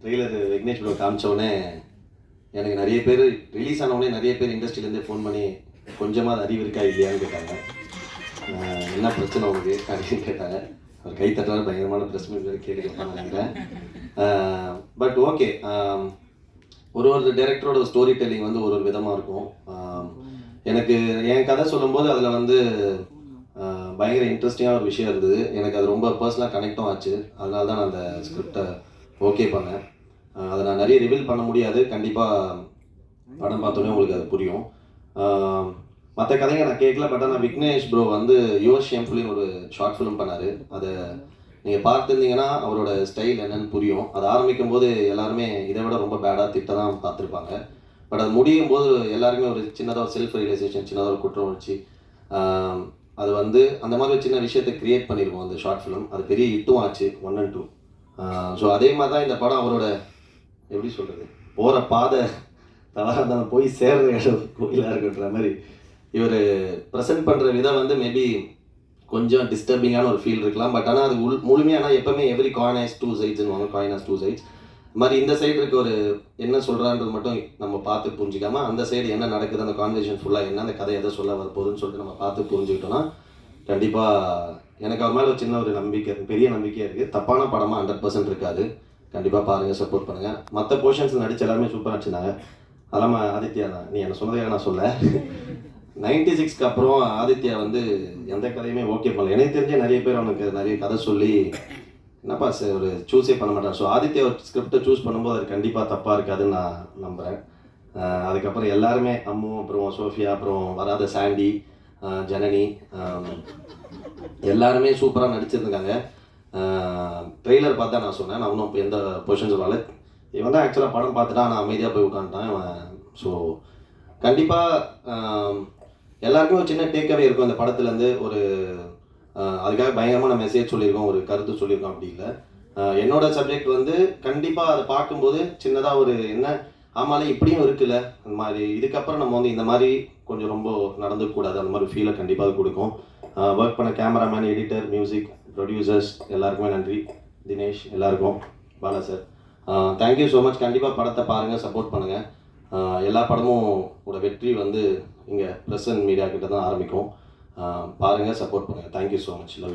Trailer Vignesh bro காமிச்ச உடனே எனக்கு நிறைய பேர் ரிலீஸ் ஆன உடனே நிறைய பேர் இண்டஸ்ட்ரியிலேருந்து ஃபோன் பண்ணி கொஞ்சமாக அறிவு இருக்கா இல்லையான்னு கேட்டாங்க. என்ன பிரச்சனை உங்களுக்கு அப்படின்னு கேட்டாங்க. அவர் கை தட்டுறாரு பயங்கரமான ப்ரெஸ் மீட் கேள்வி நினைக்கிறேன். பட் ஓகே ஒரு ஒரு டைரக்டரோட ஸ்டோரி டெல்லிங் வந்து ஒரு ஒரு விதமாக இருக்கும். எனக்கு என் கதை சொல்லும்போது அதில் வந்து பயங்கர இன்ட்ரெஸ்டிங்காக ஒரு விஷயம் இருந்தது. எனக்கு அது ரொம்ப பர்சனலாக கனெக்டும் ஆச்சு. அதனால தான் நான் அந்த ஸ்கிரிப்டை ஓகே பண்ண அதை நான் நிறைய ரிவீல் பண்ண முடியாது. கண்டிப்பாக படம் பார்த்தோன்னே உங்களுக்கு அது புரியும். மற்ற கதைங்க நான் கேட்கல பட் ஆனால் விக்னேஷ் ப்ரோ வந்து யுவர் ஷேம்ஃபுல்லின்னு ஒரு ஷார்ட் ஃபிலிம் பண்ணார். அதை நீங்கள் பார்த்துருந்தீங்கன்னா அவரோட ஸ்டைல் என்னன்னு புரியும். அது ஆரம்பிக்கும் போது எல்லாருமே இதை விட ரொம்ப பேடாக திட்ட தான் பார்த்துருப்பாங்க. பட் அது முடியும் போது எல்லாருமே ஒரு சின்னதாக ஒரு செல்ஃப் ரியலைசேஷன் சின்னதாக ஒரு குற்றம் வச்சு அது வந்து அந்த மாதிரி ஒரு சின்ன விஷயத்தை கிரியேட் பண்ணியிருக்கோம் அந்த ஷார்ட் ஃபிலிம் அது பெரிய ஹிட்டும் ஆச்சு ஒன் அண்ட் டூ ஸோ அதே மாதிரி தான் இந்த படம் அவரோட எப்படி சொல்கிறது போகிற பாதை தவறாக இருந்தாலும் போய் சேர்ற இடம் கோயிலாக இருக்குன்ற மாதிரி இவர் ப்ரெசென்ட் பண்ணுற விதம் வந்து மேபி கொஞ்சம் டிஸ்டர்பிங்கான ஒரு ஃபீல் இருக்கலாம். பட் ஆனால் அது உள் முழுமையான எப்போவுமே எவ்ரி காயின் ஹேஸ் டூ சைட்ஸ்னுவாங்க காயின் ஹேஸ் டூ சைட்ஸ் இது மாதிரி இந்த சைடு இருக்க ஒரு என்ன சொல்கிறான்றது மட்டும் நம்ம பார்த்து புரிஞ்சிக்காமல் அந்த சைடு என்ன நடக்குது அந்த கான்வர்சேஷன் ஃபுல்லாக என்ன அந்த கதை எதை சொல்ல வரப்போகுதுன்னு சொல்லிட்டு நம்ம பார்த்து புரிஞ்சுக்கிட்டோம்னா கண்டிப்பாக எனக்கு அவர் மேலே ஒரு சின்ன ஒரு நம்பிக்கை பெரிய நம்பிக்கையாக இருக்குது தப்பான படமாக ஹண்ட்ரட் பர்சன்ட் இருக்காது. கண்டிப்பாக பாருங்கள் சப்போர்ட் பண்ணுங்கள் மற்ற போர்ஷன்ஸ் நடிச்சு எல்லாருமே சூப்பராக நடிச்சிருந்தாங்க. அதெல்லாம் ஆதித்யா தான். நீ என்ன சொன்னதுக்காக நான் சொல்ல. நைன்டி சிக்ஸ்க்கு அப்புறம் ஆதித்யா வந்து எந்த கதையுமே ஓகே பண்ணல. எனக்கு தெரிஞ்ச நிறைய பேர் அவனுக்கு நிறைய கதை சொல்லி என்னப்பா சார் ஒரு சூஸே பண்ண மாட்டார். ஸோ ஆதித்யா ஒரு ஸ்கிரிப்டை சூஸ் பண்ணும்போது அது கண்டிப்பாக தப்பாக இருக்காதுன்னு நான் நம்புகிறேன் அதுக்கப்புறம் எல்லாருமே அம்மு அப்புறம் சோஃபியா அப்புறம் வராத சாண்டி ஜனனி எல்லாருமே சூப்பராக நடிச்சிருந்தாங்க ட்ரெய்லர் பார்த்தா நான் சொன்னேன். நான் இன்னும் எந்த பொசிஷன் சொல்லலை. இவன் தான் ஆக்சுவலாக படம் பார்த்துட்டா நான் அமைதியாக போய் உட்காந்துட்டான் இவன் ஸோ கண்டிப்பாக எல்லாருக்கும் ஒரு சின்ன டேக்அவே இருக்கும். அந்த படத்துலேருந்து ஒரு அதுக்காக பயங்கரமான மெசேஜ் சொல்லியிருக்கோம் ஒரு கருத்து சொல்லியிருக்கோம் அப்படி இல்லை. என்னோட சப்ஜெக்ட் வந்து கண்டிப்பாக அதை பார்க்கும்போது சின்னதாக ஒரு என்ன ஆமாலே இப்படியும் இருக்குல்ல. அந்த மாதிரி இதுக்கப்புறம் நம்ம வந்து இந்த மாதிரி கொஞ்சம் ரொம்ப நடந்துக்கூடாது அந்த மாதிரி ஃபீலை கண்டிப்பாக கொடுக்கும். ஒர்க் பண்ண கேமராமேன் எடிட்டர் மியூசிக் ப்ரொடியூசர்ஸ் எல்லாருக்குமே நன்றி. தினேஷ் எல்லாருக்கும். Bala sir thank you so much கண்டிப்பாக படத்தை பாருங்கள் சப்போர்ட் பண்ணுங்கள் எல்லா படமும் கூட வெற்றி வந்து இங்கே ப்ரெஸ் அண்ட் மீடியா கிட்ட தான் ஆரம்பிக்கும். பாருங்கள் சப்போர்ட் பண்ணுங்கள் thank you so much love you